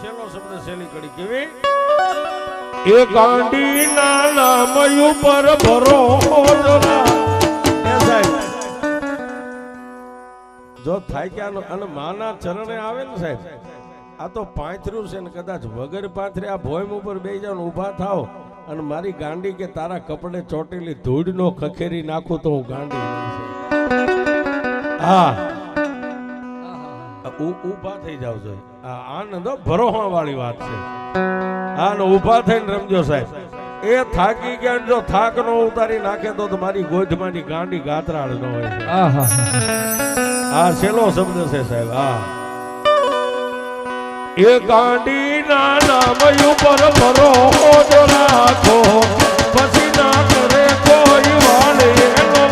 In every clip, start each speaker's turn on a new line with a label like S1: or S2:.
S1: છેલ્લો શબ્દ છેલ્લી કડી કેવી? એ ગાંડી ના નામ ઉપર ભરો જો થાય કે અને માના ચરણે આવે ને સાહેબ આ તો પાંથર્યું છે ને કદાચ વગર પાંથરે આ ભોયમ ઉપર બે જાવ ઊભા થાવ અને મારી ગાંડી કે તારા કપડે ચોટેલી ધૂળ નો ખખેરી નાખું તો હું ગાંડી. હા. ઊભા થઈ જાવ છો આ આનંદ ભરોહા વાળી વાત છે. હા ને ઊભા થઈને રમજો સાહેબ. એ થાકી ગયા જો થાક નો ઉતારી નાખે તો તમારી ગોધમાંની ગાંડી ગાતરાળ ન હોય. આ છેલ્લો શબ્દ છે સાહેબ આ એ ગાંડી ના નામ ઉપર ભરોસો રાખો. પછી ના કરે કોઈ વાળ એનો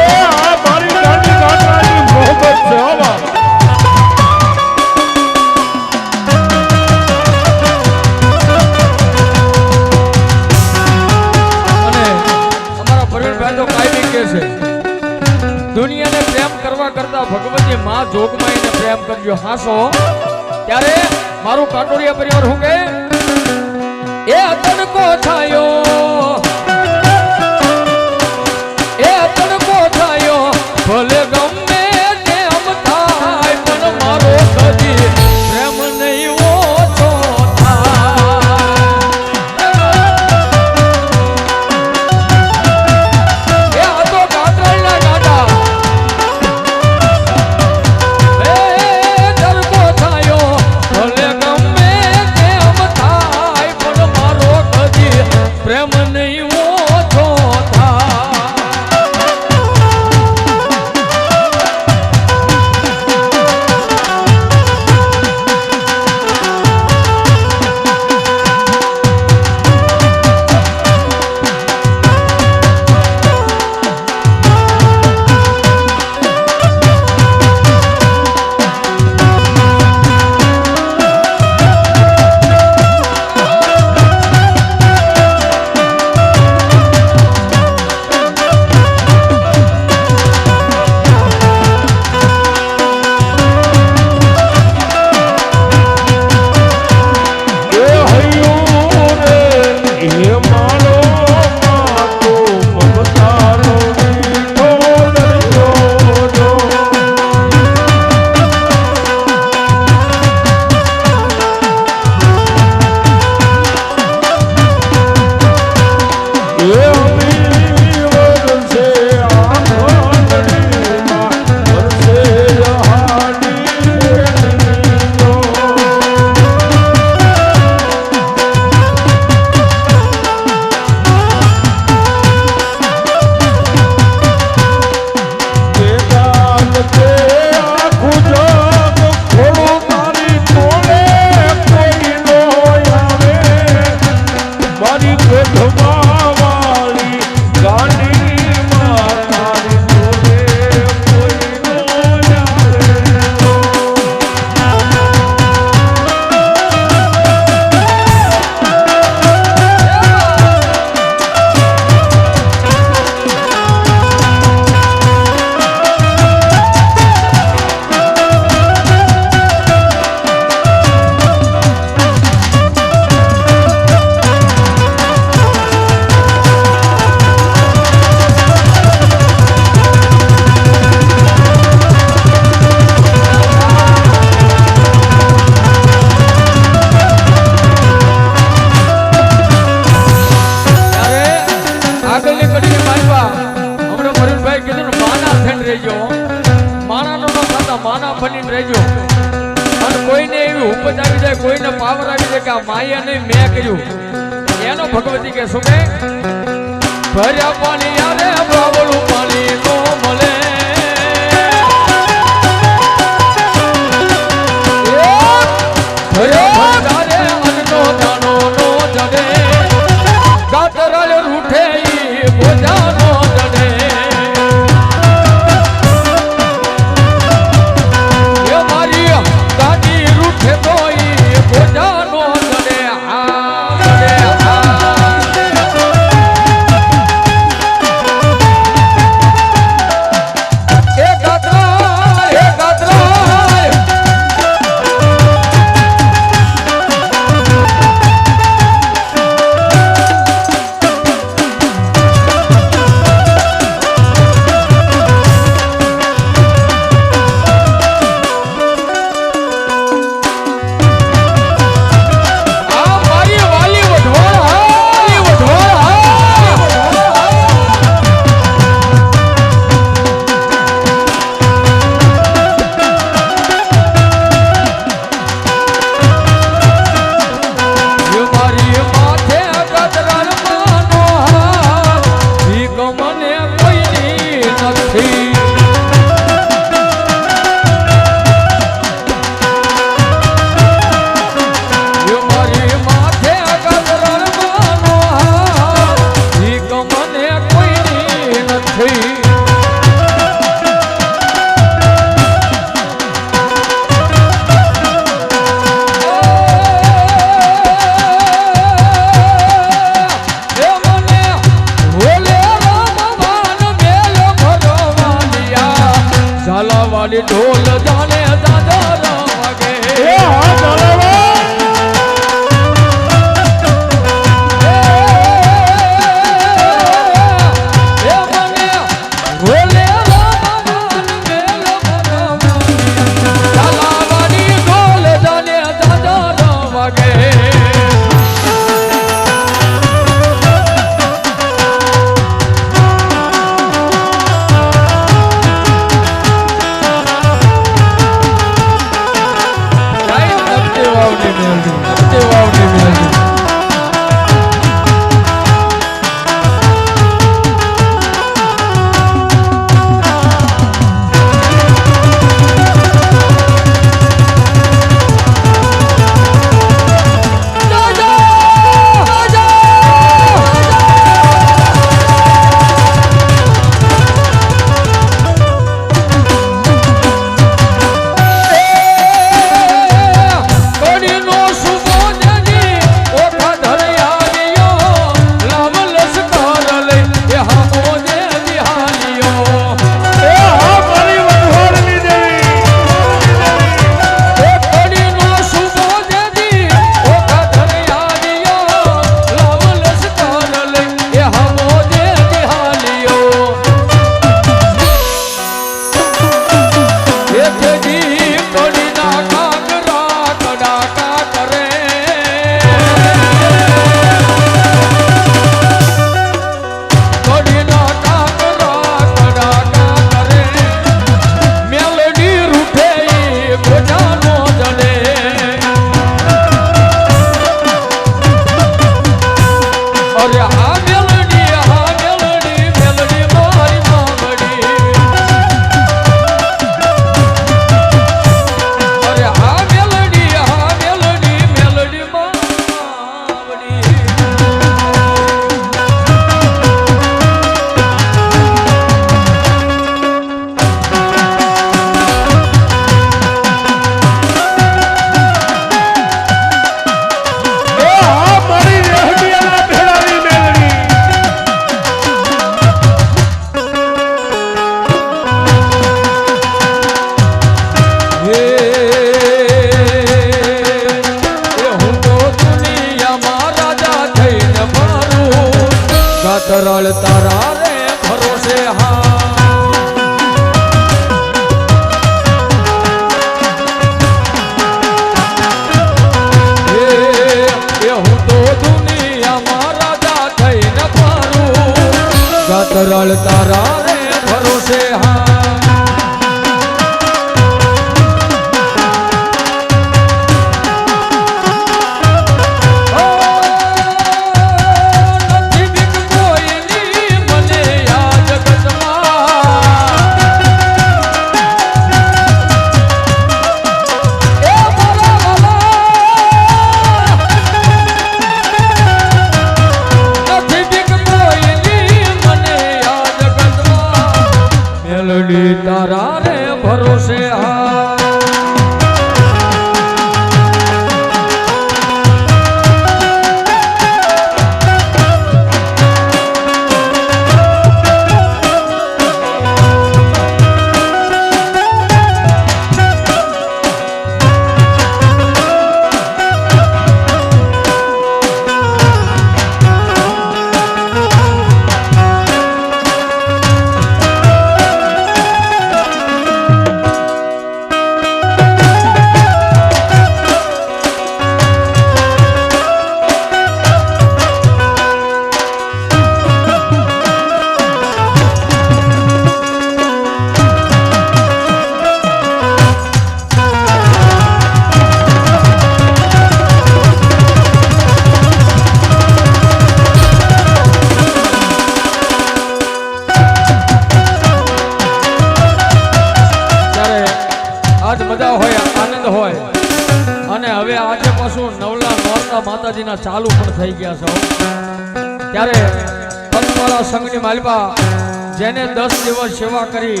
S2: દિવસ સેવા કરી.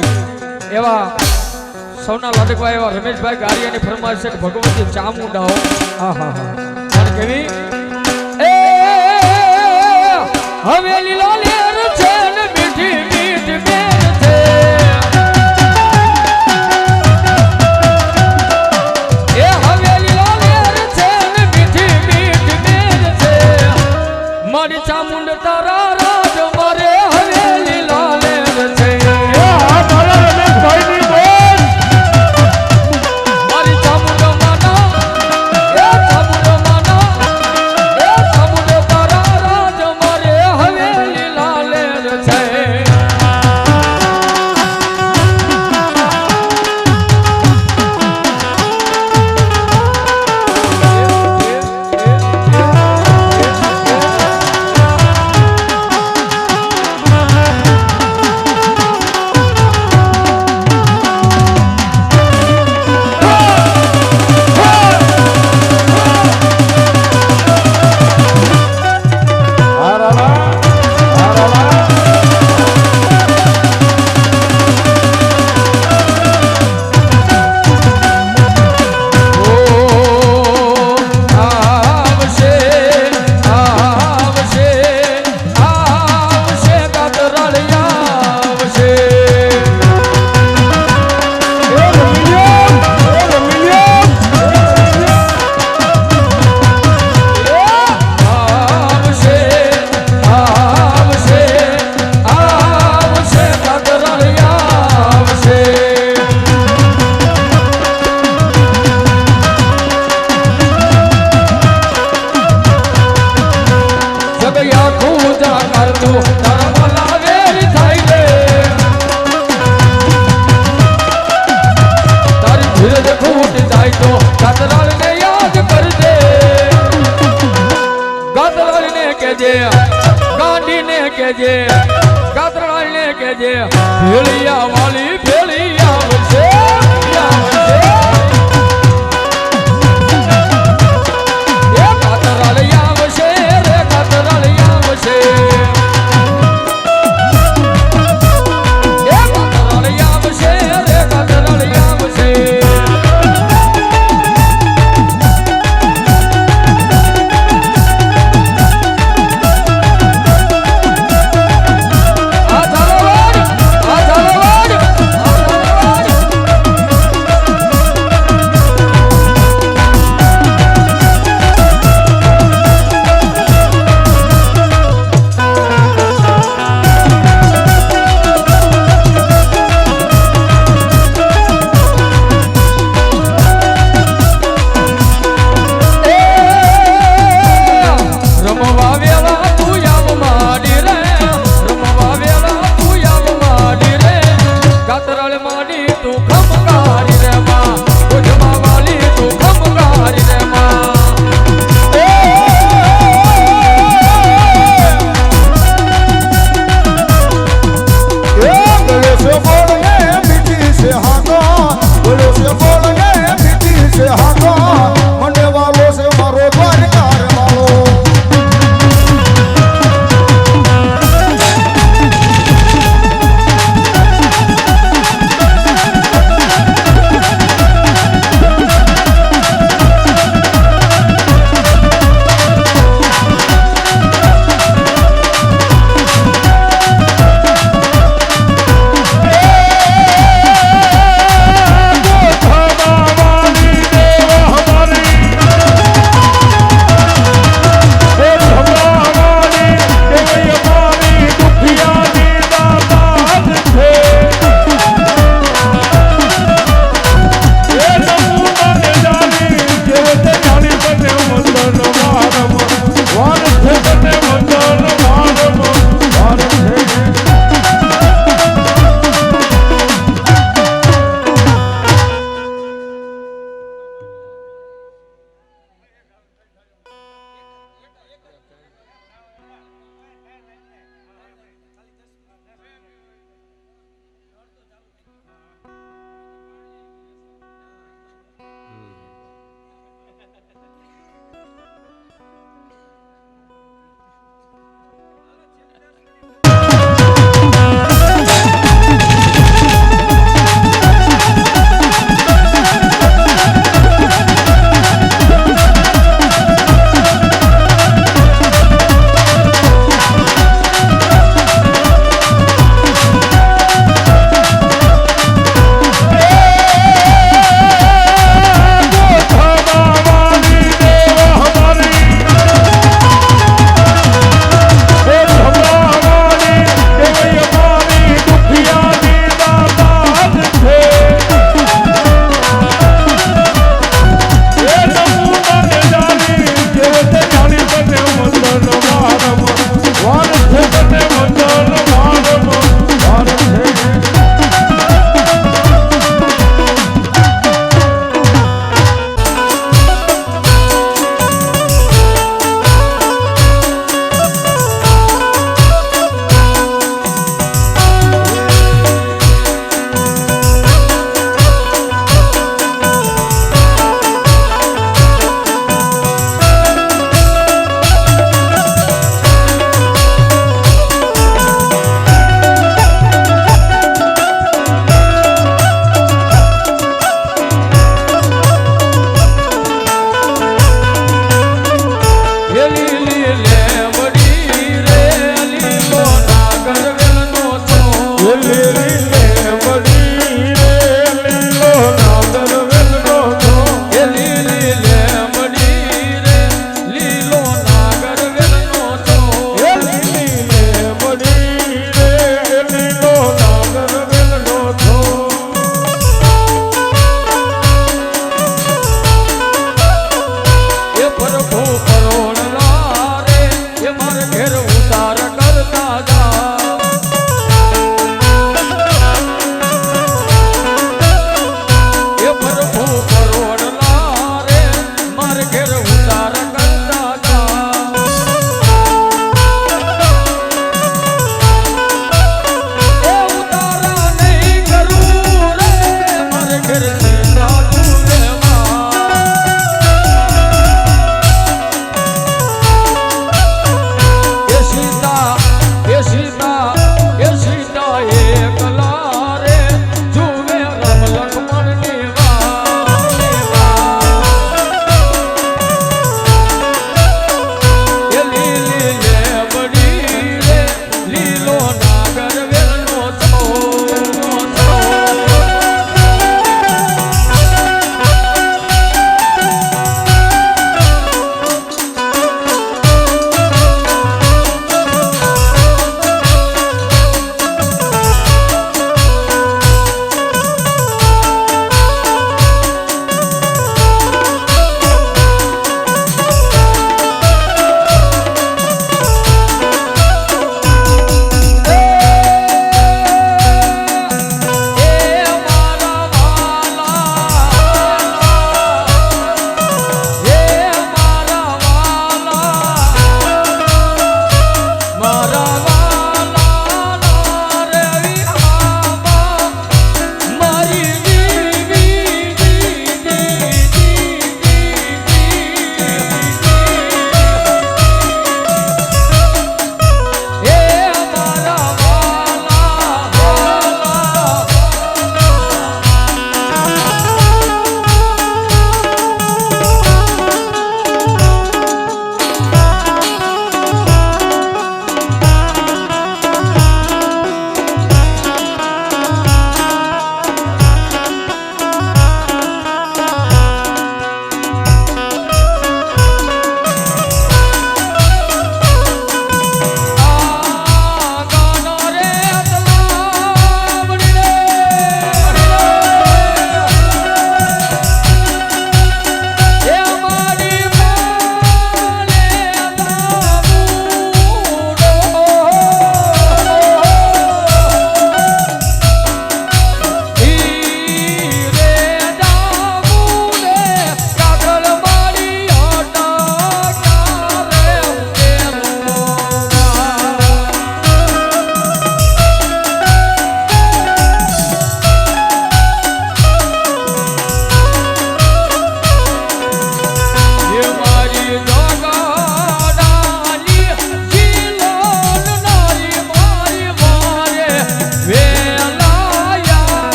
S2: એવા સૌના લાદકભાઈ એવા રમેશભાઈ ગારિયાની ફરમાઈશ છે ભગવતી ચામુંડા હો. હા હા. હા કેવી? હવે લીલો લે.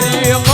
S2: Maria.